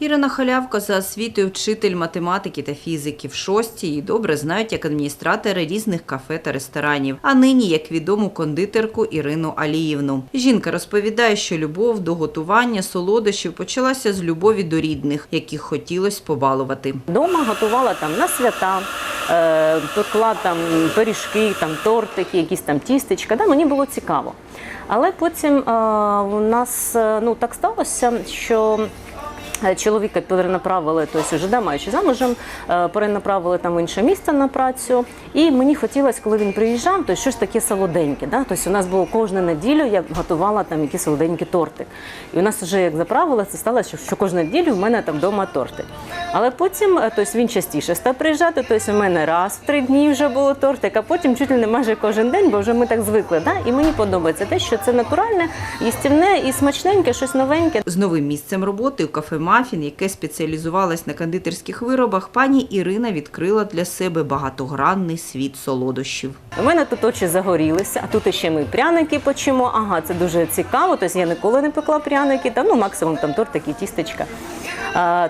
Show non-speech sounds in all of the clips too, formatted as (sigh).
Ірина Халявко за освітою вчитель математики та фізики в шостій і добре знають як адміністратори різних кафе та ресторанів. А нині як відому кондитерку Ірину Аліївну. Жінка розповідає, що любов до готування солодощів почалася з любові до рідних, яких хотілося побалувати. Дома готувала там на свята, е, пекла там пиріжки, там тортики, якісь там тістечка. Да, мені було цікаво. Але потім е, у нас е, ну, так сталося, що. Е, Чоловіка перенаправили, тобто вже да, маючи замужем, е, перенаправили там в інше місце на працю. І мені хотілося, коли він приїжджав, то щось таке солоденьке. Да? Тобто у нас було кожну неділю, я готувала там якісь солоденькі торти. І у нас вже як за правило, це сталося, що, що кожну неділю в мене там вдома торти. Але потім е, тобто він частіше став приїжджати, тобто у мене раз в три дні вже було тортик, а потім чуть ли не майже кожен день, бо вже ми так звикли. Да? І мені подобається те, що це натуральне, їстівне і смачненьке, щось новеньке. З новим місцем роботи у кафе Мафін, яке спеціалізувалось на кондитерських виробах, пані Ірина відкрила для себе багатогранний світ солодощів. У мене тут очі загорілися, а тут ще ми пряники почимо. Ага, це дуже цікаво. Тобто я ніколи не пекла пряники, та ну максимум там торт, такі тістечка.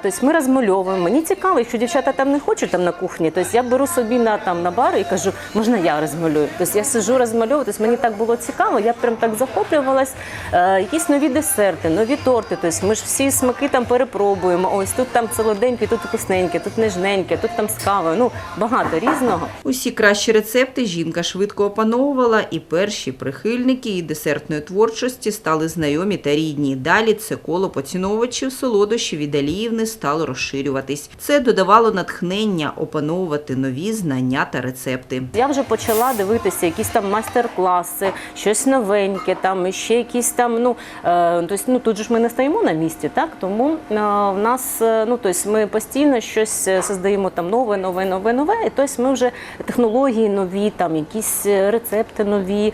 Тобто ми розмальовуємо. Мені цікаво, якщо дівчата там не хочуть там на кухні, тобто я беру собі на там на бар і кажу, можна я розмалюю. Тобто я сижу, розмальовую. Тобто мені так було цікаво. Я прям так захоплювалась. Е, якісь нові десерти, нові торти. Тобто ми ж всі смаки там перепробуємо. Ось тут там солоденьке, тут вкусненьке, тут нежненьке, тут там з кавою. Ну багато різного. Усі кращі рецепти жінка швидко опановувала, і перші прихильники її десертної творчості стали знайомі та рідні. Далі це коло поціновувачів солодощів від Аліївни стало розширюватись. Це додавало натхнення опановувати нові знання та рецепти. Я вже почала дивитися якісь там майстер-класи, щось новеньке, там ще якісь там. Ну е, тобто, ну тут же ж ми не стоїмо на місці, так тому е, в нас е, ну тобто ми постійно щось создаємо там нове, нове, нове, нове. І тобто ми вже технології нові, там якісь рецепти нові,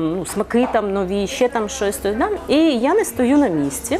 ну, смаки там нові, ще там щось. Тобто, да? І я не стою на місці.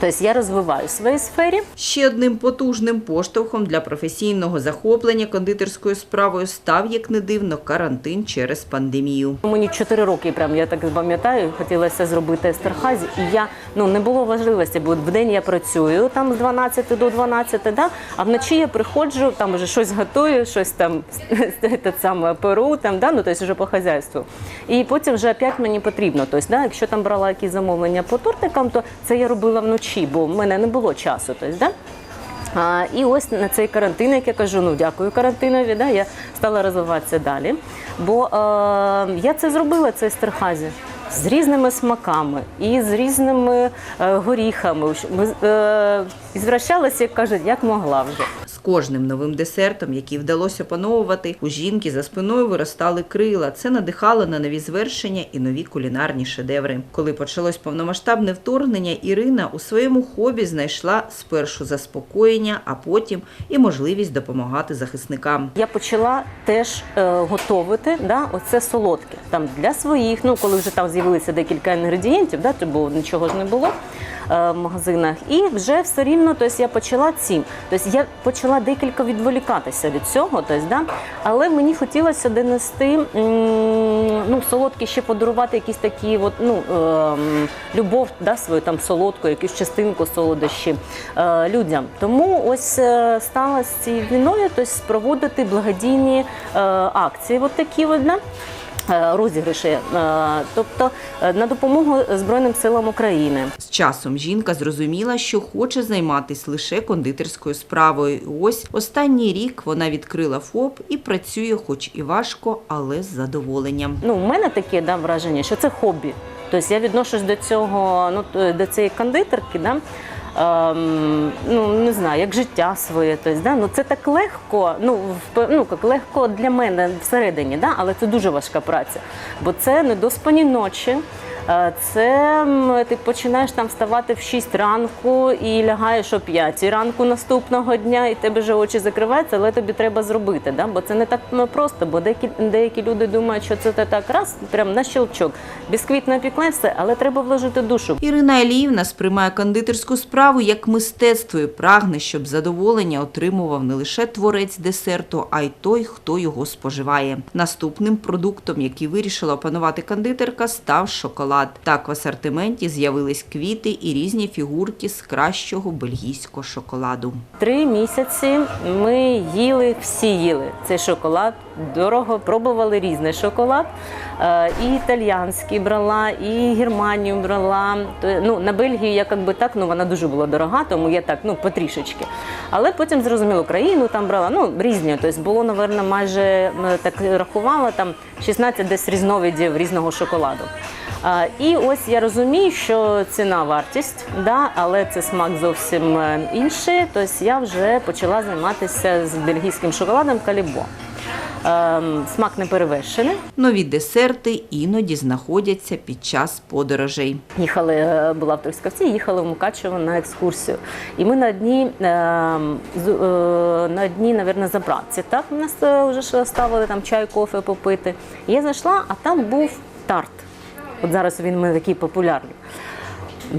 Тобто я розвиваю в своїй сфері. Ще одним потужним поштовхом для професійного захоплення кондитерською справою став, як не дивно, карантин через пандемію. Мені 4 роки, прям я так пам'ятаю, хотілося зробити естерхазі, і я ну не було важливості, бо в день я працюю там з 12 до 12, да, а вночі я приходжу, там вже щось готую, щось там (laughs) те саме перу, там да, ну тобто вже по хазяйству. І потім вже опять мені потрібно. Тобто, да, якщо там брала якісь замовлення по тортикам, то це я робила вночі, бо в мене не було часу. Тобто, да. А, і ось на цей карантин, як я кажу, ну дякую карантинові, да, я стала розвиватися далі. Бо а, я це зробила, цей стерхазі. З різними смаками і з різними е, горіхами. Ми е, звращалася, як кажуть, як могла вже. Кожним новим десертом, який вдалося опановувати, у жінки за спиною виростали крила. Це надихало на нові звершення і нові кулінарні шедеври. Коли почалось повномасштабне вторгнення, Ірина у своєму хобі знайшла спершу заспокоєння, а потім і можливість допомагати захисникам. Я почала теж е, готувати да, оце солодке там для своїх. Ну коли вже там з'явилися декілька інгредієнтів, да, то бо нічого ж не було магазинах. І вже все рівно, тобто я почала цим. Тобто я почала декілька відволікатися від цього. Тобто, да, але мені хотілося донести ну, солодкі ще подарувати якісь такі, от, ну, ем, любов да, свою там солодку, якусь частинку солодощі е, людям. Тому ось е, стала з цією війною тобто, проводити благодійні е, акції, от такі от, да? Е, розіграші, е, тобто е, на допомогу Збройним силам України. З часом жінка зрозуміла, що хоче займатися лише кондитерською справою. Ось останній рік вона відкрила ФОП і працює, хоч і важко, але з задоволенням. Ну, у мене таке да, враження, що це хобі. Тобто я відношусь до цього, ну до цієї кондитерки, да, ну не знаю, як життя своє. Тобто, да, ну це так легко, ну, в, ну як легко для мене всередині, да, але це дуже важка праця. Бо це недоспані ночі. е, Це ти починаєш там вставати в 6 ранку і лягаєш о 5 ранку наступного дня, і тебе вже очі закриваються, але тобі треба зробити. Да? Бо це не так просто, бо деякі, деякі люди думають, що це так раз, прям на щелчок. Бісквіт напікла і все, але треба вложити душу. Ірина Аліївна сприймає кондитерську справу як мистецтво і прагне, щоб задоволення отримував не лише творець десерту, а й той, хто його споживає. Наступним продуктом, який вирішила опанувати кондитерка, став шоколад. Так в асортименті з'явились квіти і різні фігурки з кращого бельгійського шоколаду. Три місяці ми їли, всі їли цей шоколад. Дорого пробували різний шоколад. Е, І італіянський брала, і Германію брала. Ну, на Бельгію я як би так, ну вона дуже була дорога, тому я так, ну потрішечки. Але потім зрозуміло, Україну там брала, ну різні. Тобто було, напевно, майже е, так рахувала там 16 десь різновидів різного шоколаду. А, І ось я розумію, що ціна вартість, да, але це смак зовсім е, інший. Тобто я вже почала займатися з бельгійським шоколадом Калібо. Ем, Смак не перевершений. Нові десерти іноді знаходяться під час подорожей. Їхали, е, була в Трускавці, їхали в Мукачево на екскурсію. І ми на дні, ем, е, на дні, навірно, заправці. Так, у нас е, вже ставили там чай, кофе попити. І я зайшла, а там був тарт. От зараз він мене такий популярний.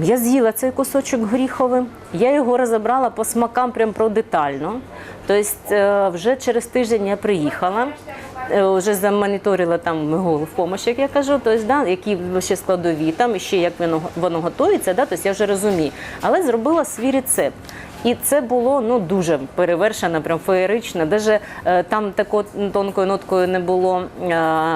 Я з'їла цей кусочок горіховий, я його розібрала по смакам прям про детально. Тобто е, вже через тиждень я приїхала, е, вже замоніторила там його в помощь, як я кажу, тобто, да, які ще складові, там ще як воно, воно готується, да, тобто я вже розумію. Але зробила свій рецепт. І це було ну дуже перевершено, прям феєрично. Даже е, там такою тонкою ноткою не було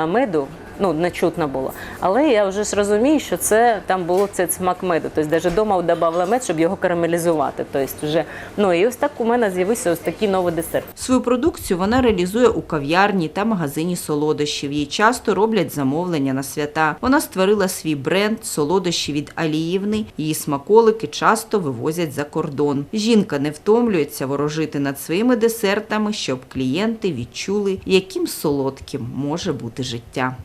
меду. Ну, не чутно було. Але я вже ж розумію, що це там було цей смак меду. Тобто навіть вдома додавала мед, щоб його карамелізувати. Тобто вже, ну і ось так у мене з'явився ось такий новий десерт. Свою продукцію вона реалізує у кав'ярні та магазині солодощів. Їй часто роблять замовлення на свята. Вона створила свій бренд солодощі від Аліївни. Її смаколики часто вивозять за кордон. Жінка не втомлюється ворожити над своїми десертами, щоб клієнти відчули, яким солодким може бути життя.